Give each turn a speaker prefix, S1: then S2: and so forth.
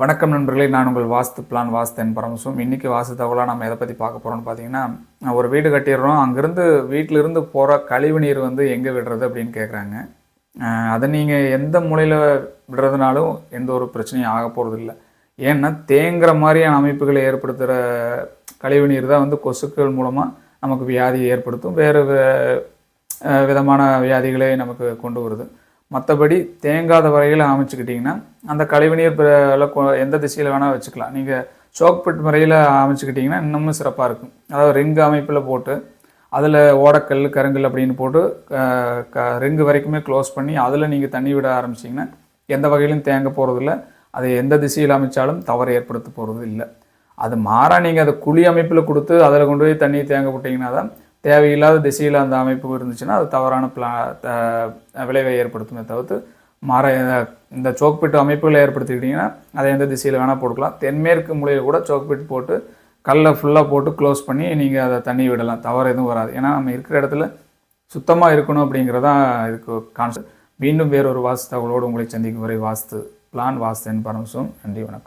S1: வணக்கம் நண்பர்களே நான் உங்கள் வாஸ்து பிளான் வாஸ்தன் பரமசும். இன்றைக்கி வாஸ்து தகவலாக நம்ம எதை பற்றி பார்க்க போகிறோம்னு பார்த்தீங்கன்னா ஒரு வீடு கட்டிடுறோம். அங்கேருந்து வீட்டிலிருந்து போகிற கழிவு நீர் வந்து எங்கே விடுறது அப்படின்னு கேட்குறாங்க அதை நீங்கள் எந்த மூலையில் விடுறதுனாலும் எந்த ஒரு பிரச்சனையும் ஆக போகிறது இல்லை ஏன்னா தேங்குற மாதிரியான அமைப்புகளை ஏற்படுத்துகிற கழிவு நீர் தான் வந்து கொசுக்கள் மூலமாக நமக்கு வியாதியை ஏற்படுத்தும். வேறு விதமான வியாதிகளை நமக்கு கொண்டு வருது. மற்றபடி தேங்காத வரையில் அமைச்சுக்கிட்டிங்கன்னா அந்த கழிவுநீர் எல்லாம் கொ- எந்த திசையில் வேணால் வச்சுக்கலாம். நீங்கள் சோக்பிட் முறையில் அமைச்சுக்கிட்டிங்கன்னா இன்னமும் சிறப்பாக இருக்கும். அதாவது ரிங்கு அமைப்பில் போட்டு அதில் ஓடக்கல் கருங்கல் அப்படின்னு போட்டு க ரிங்கு வரைக்குமே க்ளோஸ் பண்ணி அதில் நீங்கள் தண்ணி விட ஆரம்பிச்சிங்கன்னா எந்த வகையிலும் தேங்க போகிறதில்ல அதை எந்த திசையில் அமைச்சாலும் தவறு ஏற்படுத்த போகிறது இல்லை அது மாறாக நீங்கள் அதை குழி அமைப்பில் கொடுத்து அதில் கொண்டு போய் தண்ணி தேங்க போட்டிங்கன்னா தான் தேவையில்லாத திசையில் அந்த அமைப்பு இருந்துச்சுன்னா அது தவறான பிளா த- விளைவை ஏற்படுத்துமே தவிர்த்து மர இந்த சோக்பிட்டு அமைப்புகளை ஏற்படுத்திக்கிட்டிங்கன்னா அதை எந்த திசையில் வேணால் போட்டுக்கலாம். தென்மேற்கு மூலையில் கூட சோக்பிட் போட்டு கல்லை ஃபுல்லாக போட்டு க்ளோஸ் பண்ணி நீங்கள் அதை தண்ணி விடலாம். தவறு எதுவும் வராது. ஏன்னா நம்ம இருக்கிற இடத்துல சுத்தமாக இருக்கணும் அப்படிங்கிறதான் இதுக்கு கான்செப்ட் மீண்டும் வேறொரு வாஸ்து தகவலோடு உங்களை சந்திக்கும் வரை வாஸ்து பிளான் வாஸ்துன்னு பரமசும் நன்றி வணக்கம்.